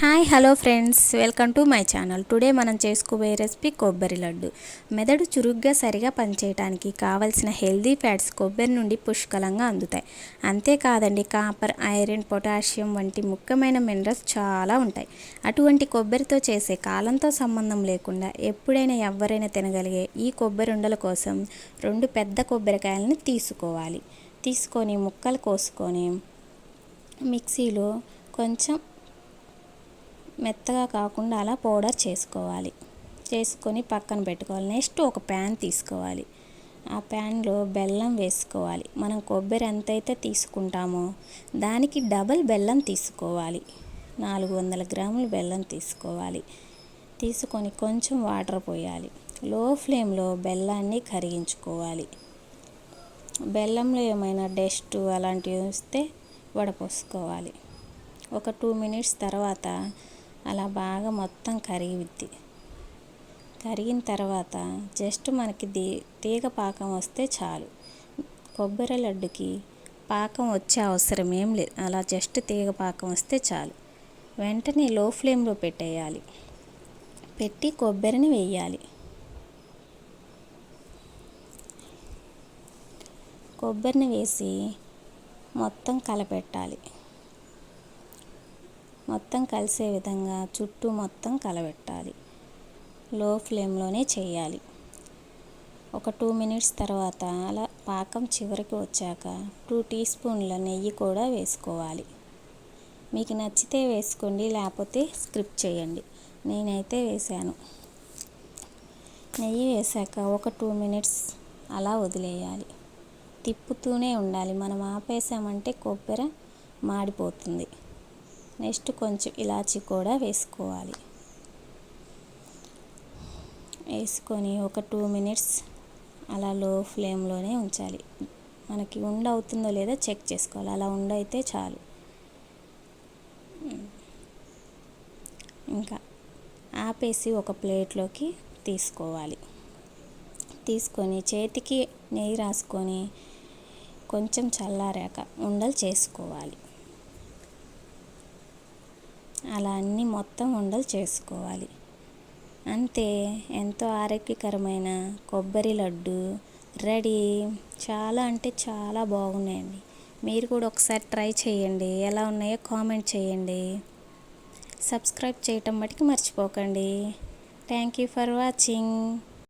Hi hello friends. Welcome to my channel. Today మనం చేసుకోబోయే recipe కొబ్బరి లడ్డు. మెదడు చురుగ్గా సరిగా పనిచేయడానికి కావలసిన హెల్దీ ఫ్యాట్స్ కొబ్బరి నుండి పుష్కలంగా అందుతాయి. అంతేకాదండి కాపర్ ఐరన్ పొటాషియం వంటి ముఖ్యమైన మినరల్స్ చాలా ఉంటాయి. అటువంటి కొబ్బరితో చేసే కాలంతో సంబంధం లేకుండా ఎప్పుడైనా ఎవరైనా తినగలిగే ఈ కొబ్బరి ఉండల కోసం రెండు పెద్ద కొబ్బరికాయలను తీసుకోవాలి. తీసుకొని ముక్కలు కోసుకొని మిక్సీలో కొంచెం మెత్తగా కాకుండా అలా పౌడర్ చేసుకోవాలి. చేసుకొని పక్కన పెట్టుకోవాలి. నెక్స్ట్ ఒక ప్యాన్ తీసుకోవాలి. ఆ ప్యాన్లో బెల్లం వేసుకోవాలి. మనం కొబ్బరి ఎంతైతే తీసుకుంటామో దానికి డబల్ బెల్లం తీసుకోవాలి. నాలుగు వందల గ్రాముల బెల్లం తీసుకోవాలి. తీసుకొని కొంచెం వాటర్ పోయాలి. లో ఫ్లేమ్లో బెల్లాన్ని కరిగించుకోవాలి. బెల్లంలో ఏమైనా డస్ట్ అలాంటివి వస్తే వడపోసుకోవాలి. ఒక టూ మినిట్స్ తర్వాత అలా బాగా మొత్తం కరిగిద్ది. కరిగిన తర్వాత జస్ట్ మనకి దీ తీగ పాకం వస్తే చాలు. కొబ్బరి లడ్డుకి పాకం వచ్చే అవసరం ఏం లేదు. అలా జస్ట్ తీగ పాకం వస్తే చాలు. వెంటనే లో ఫ్లేమ్లో పెట్టేయాలి. పెట్టి కొబ్బరిని వేయాలి. కొబ్బరిని వేసి మొత్తం కలపెట్టాలి. మొత్తం కలిసే విధంగా చుట్టూ మొత్తం కలబెట్టాలి. లో ఫ్లేమ్లోనే చేయాలి. ఒక టూ మినిట్స్ తర్వాత అలా పాకం చివరికి వచ్చాక టూ టీ స్పూన్ల నెయ్యి కూడా వేసుకోవాలి. మీకు నచ్చితే వేసుకోండి లేకపోతే స్క్రిప్ చేయండి. నేనైతే వేసాను. నెయ్యి వేసాక ఒక టూ మినిట్స్ అలా వదిలేయాలి. తిప్పుతూనే ఉండాలి. మనం ఆపేసామంటే కొబ్బరి మాడిపోతుంది. నెక్స్ట్ కొంచెం ఇలాచి కూడా వేసుకోవాలి. వేసుకొని ఒక టూ మినిట్స్ అలా లో ఫ్లేమ్లోనే ఉంచాలి. మనకి ఉండ అవుతుందో లేదో చెక్ చేసుకోవాలి. అలా ఉండ అయితే చాలు. ఇంకా ఆపేసి ఒక ప్లేట్లోకి తీసుకోవాలి. తీసుకొని చేతికి నెయ్యి రాసుకొని కొంచెం చల్లారాక ఉండలు చేసుకోవాలి. అలా అన్నీ మొత్తం ఉండలు చేసుకోవాలి. అంతే ఎంతో ఆరోగ్యకరమైన కొబ్బరి లడ్డు రెడీ. చాలా అంటే చాలా బాగున్నాయండి. మీరు కూడా ఒకసారి ట్రై చేయండి. ఎలా ఉన్నాయో కామెంట్ చేయండి. సబ్స్క్రైబ్ చేయటం మటుకు మర్చిపోకండి. Thank you for watching.